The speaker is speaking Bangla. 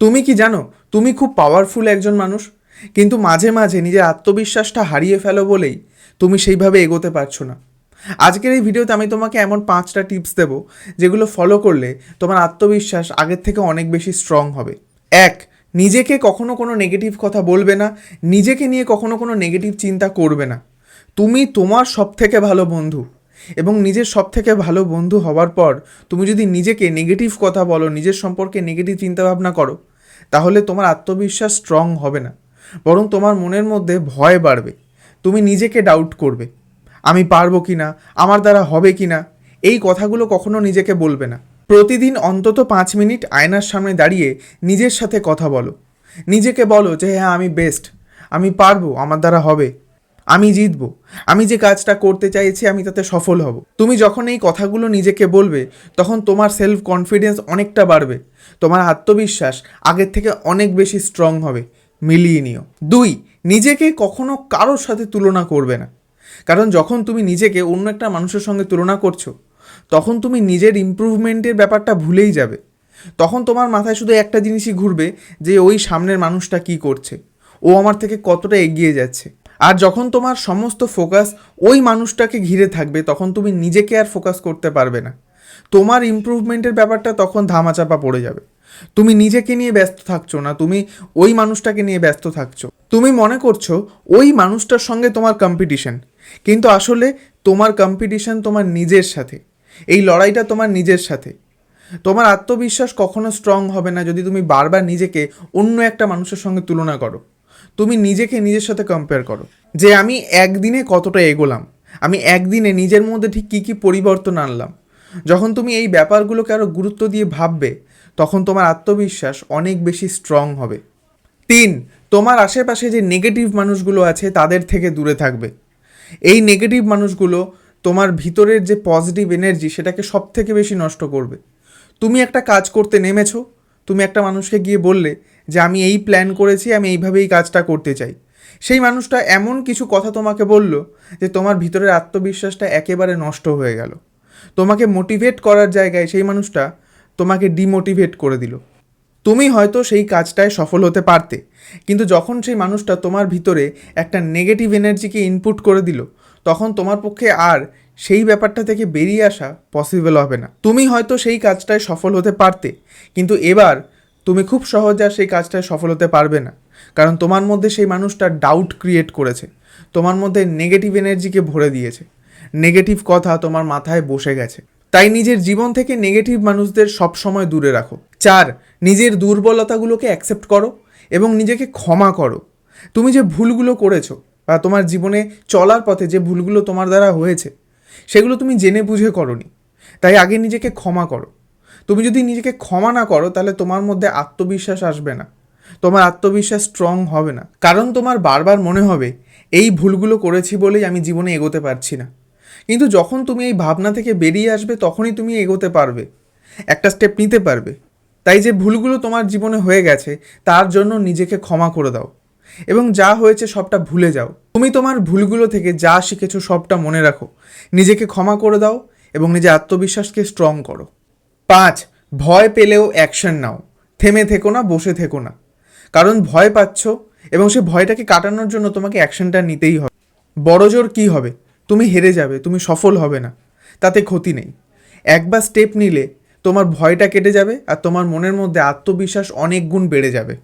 তুমি কি জানো, তুমি খুব পাওয়ারফুল একজন মানুষ? কিন্তু মাঝে মাঝে নিজের আত্মবিশ্বাসটা হারিয়ে ফেলো বলেই তুমি সেইভাবে এগোতে পারছ না। আজকের এই ভিডিওতে আমি তোমাকে এমন পাঁচটা টিপস দেবো, যেগুলো ফলো করলে তোমার আত্মবিশ্বাস আগের থেকে অনেক বেশি স্ট্রং হবে। এক, নিজেকে কখনো কোনো নেগেটিভ কথা বলবে না, নিজেকে নিয়ে কখনো কোনো নেগেটিভ চিন্তা করবে না। তুমি তোমার সব থেকে ভালো বন্ধু এবং নিজের সব থেকে ভালো বন্ধু হওয়ার পর তুমি যদি নিজেকে নেগেটিভ কথা বলো, নিজের সম্পর্কে নেগেটিভ চিন্তাভাবনা করো তাহলে তোমার আত্মবিশ্বাস স্ট্রং হবে না। বরং তোমার মনের মধ্যে ভয় বাড়বে। তুমি নিজেকে ডাউট করবে। আমি পারব কি না আমার দ্বারা হবে কি না এই কথাগুলো কখনো নিজেকে বলবে না। প্রতিদিন অন্তত পাঁচ মিনিট আয়নার সামনে দাঁড়িয়ে নিজের সাথে কথা বলো। নিজেকে বলো যে হ্যাঁ আমি বেস্ট আমি পারব। আমার দ্বারা হবে। আমি জিতবো। আমি যে কাজটা করতে চাইছি, আমি তাতে সফল হব। তুমি যখন এই কথাগুলো নিজেকে বলবে, তখন তোমার সেলফ কনফিডেন্স অনেকটা বাড়বে। তোমার আত্মবিশ্বাস আগের থেকে অনেক বেশি স্ট্রং হবে। মিলিয়ে নিও। দুই, নিজেকে কখনো কারোর সাথে তুলনা করবে না। কারণ যখন তুমি নিজেকে অন্য একটা মানুষের সঙ্গে তুলনা করছ, তখন তুমি নিজের ইমপ্রুভমেন্টের ব্যাপারটা ভুলেই যাবে। তখন তোমার মাথায় শুধু একটা জিনিসই ঘুরবে যে, ওই সামনের মানুষটা কি করছে? ও আমার থেকে কতটা এগিয়ে যাচ্ছে? আর যখন তোমার সমস্ত ফোকাস ওই মানুষটাকে ঘিরে থাকবে, তখন তুমি নিজেকে আর ফোকাস করতে পারবে না। তোমার ইমপ্রুভমেন্টের ব্যাপারটা তখন ধামাচাপা পড়ে যাবে। তুমি নিজেকে নিয়ে ব্যস্ত থাকছো না, তুমি ওই মানুষটাকে নিয়ে ব্যস্ত থাকছো। তুমি মনে করছ ওই মানুষটার সঙ্গে তোমার কম্পিটিশন কিন্তু আসলে তোমার কম্পিটিশন তোমার নিজের সাথে। এই লড়াইটা তোমার নিজের সাথে। তোমার আত্মবিশ্বাস কখনো স্ট্রং হবে না যদি তুমি বারবার নিজেকে অন্য একটা মানুষের সঙ্গে তুলনা করো। তুমি নিজেকে নিজের সাথে কম্পেয়ার করো। যে আমি একদিনে কতটা এগোলাম, আমি একদিনে নিজের মধ্যে ঠিক কী কী পরিবর্তন আনলাম। যখন তুমি এই ব্যাপারগুলোকে আরও গুরুত্ব দিয়ে ভাববে, তখন তোমার আত্মবিশ্বাস অনেক বেশি স্ট্রং হবে। তিন, তোমার আশেপাশে যে নেগেটিভ মানুষগুলো আছে, তাদের থেকে দূরে থাকবে। এই নেগেটিভ মানুষগুলো তোমার ভিতরের যে পজিটিভ এনার্জি সেটাকে সব থেকে বেশি নষ্ট করবে। তুমি একটা কাজ করতে নেমেছো তুমি একটা মানুষকে গিয়ে বললে যে, আমি এই প্ল্যান করেছি, আমি এইভাবে এই কাজটা করতে চাই। সেই মানুষটা এমন কিছু কথা তোমাকে বলল যে, তোমার ভিতরের আত্মবিশ্বাসটা একেবারে নষ্ট হয়ে গেল। তোমাকে মোটিভেট করার জায়গায় সেই মানুষটা তোমাকে ডিমোটিভেট করে দিল। তুমি হয়তো সেই কাজটায় সফল হতে পারতে, কিন্তু যখন সেই মানুষটা তোমার ভিতরে একটা নেগেটিভ এনার্জিকে ইনপুট করে দিল তখন তোমার পক্ষে আর সেই ব্যাপারটা থেকে বেরিয়ে আসা পসিবল হবে না। তুমি হয়তো সেই কাজটায় সফল হতে পারতে, কিন্তু এবার তুমি খুব সহজে আর সেই কাজটায় সফল হতে পারবে না। কারণ তোমার মধ্যে সেই মানুষটা ডাউট ক্রিয়েট করেছে, তোমার মধ্যে নেগেটিভ এনার্জিকে ভরে দিয়েছে নেগেটিভ কথা তোমার মাথায় বসে গেছে। তাই নিজের জীবন থেকে নেগেটিভ মানুষদের সবসময় দূরে রাখো। চার, নিজের দুর্বলতাগুলোকে অ্যাকসেপ্ট করো এবং নিজেকে ক্ষমা করো। তুমি যে ভুলগুলো করেছ বা তোমার জীবনে চলার পথে যে ভুলগুলো তোমার দ্বারা হয়েছে, সেগুলো তুমি জেনে বুঝে করনি। তাই আগে নিজেকে ক্ষমা করো। তুমি যদি নিজেকে ক্ষমা না করো, তাহলে তোমার মধ্যে আত্মবিশ্বাস আসবে না। তোমার আত্মবিশ্বাস স্ট্রং হবে না। কারণ তোমার বারবার মনে হবে, এই ভুলগুলো করেছি বলেই আমি জীবনে এগোতে পারছি না। কিন্তু যখন তুমি এই ভাবনা থেকে বেরিয়ে আসবে, তখনই তুমি এগোতে পারবে। একটা স্টেপ নিতে পারবে। তাই যে ভুলগুলো তোমার জীবনে হয়ে গেছে, তার জন্য নিজেকে ক্ষমা করে দাও। এবং যা হয়েছে সবটা ভুলে যাও। তুমি তোমার ভুলগুলো থেকে যা শিখেছো সবটা মনে রাখো। নিজেকে ক্ষমা করে দাও এবং নিজের আত্মবিশ্বাসকে স্ট্রং করো। পাঁচ, ভয় পেলেও অ্যাকশন নাও। থেমে থেকো না, বসে থেকো না। কারণ ভয় পাচ্ছ এবং সে ভয়টাকে কাটানোর জন্য তোমাকে অ্যাকশনটা নিতেই হবে। বড়জোর কী হবে? তুমি হেরে যাবে, তুমি সফল হবে না। তাতে ক্ষতি নেই। একবার স্টেপ নিলে তোমার ভয়টা কেটে যাবে আর তোমার মনের মধ্যে আত্মবিশ্বাস অনেক গুণ বেড়ে যাবে।